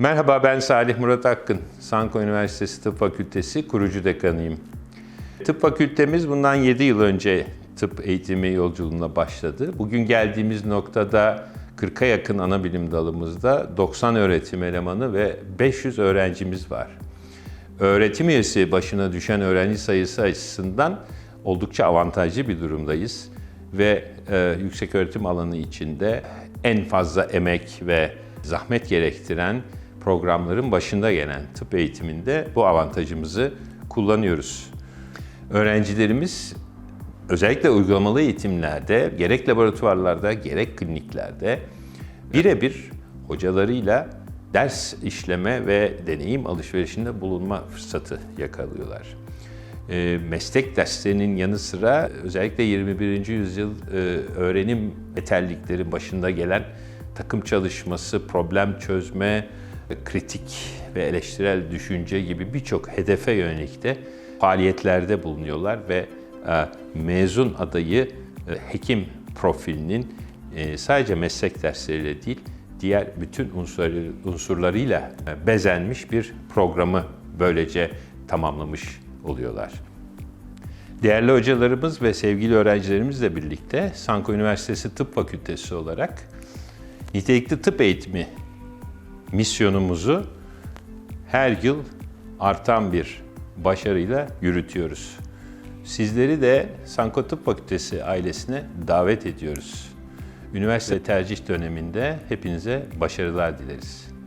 Merhaba ben Salih Murat Akın. Sanko Üniversitesi Tıp Fakültesi kurucu dekanıyım. Tıp fakültemiz bundan 7 yıl önce tıp eğitimi yolculuğuna başladı. Bugün geldiğimiz noktada 40'a yakın ana bilim dalımızda 90 öğretim elemanı ve 500 öğrencimiz var. Öğretim üyesi başına düşen öğrenci sayısı açısından oldukça avantajlı bir durumdayız. Ve e, yüksek öğretim alanı içinde en fazla emek ve zahmet gerektiren programların başında gelen tıp eğitiminde bu avantajımızı kullanıyoruz. Öğrencilerimiz özellikle uygulamalı eğitimlerde, gerek laboratuvarlarda, gerek kliniklerde birebir hocalarıyla ders işleme ve deneyim alışverişinde bulunma fırsatı yakalıyorlar. E, meslek derslerinin yanı sıra özellikle 21. yüzyıl e, öğrenim metallikleri başında gelen takım çalışması, problem çözme, kritik ve eleştirel düşünce gibi birçok hedefe yönelik de faaliyetlerde bulunuyorlar ve e, mezun adayı e, hekim profilinin e, sadece meslek dersleriyle değil, diğer bütün unsurları, unsurlarıyla bezenmiş bir programı böylece tamamlamış oluyorlar. Değerli hocalarımız ve sevgili öğrencilerimizle birlikte Sanko Üniversitesi Tıp Fakültesi olarak nitelikli tıp eğitimi misyonumuzu her yıl artan bir başarıyla yürütüyoruz. Sizleri de Sanko Tıp Fakültesi ailesine davet ediyoruz. Üniversite tercih döneminde hepinize başarılar dileriz.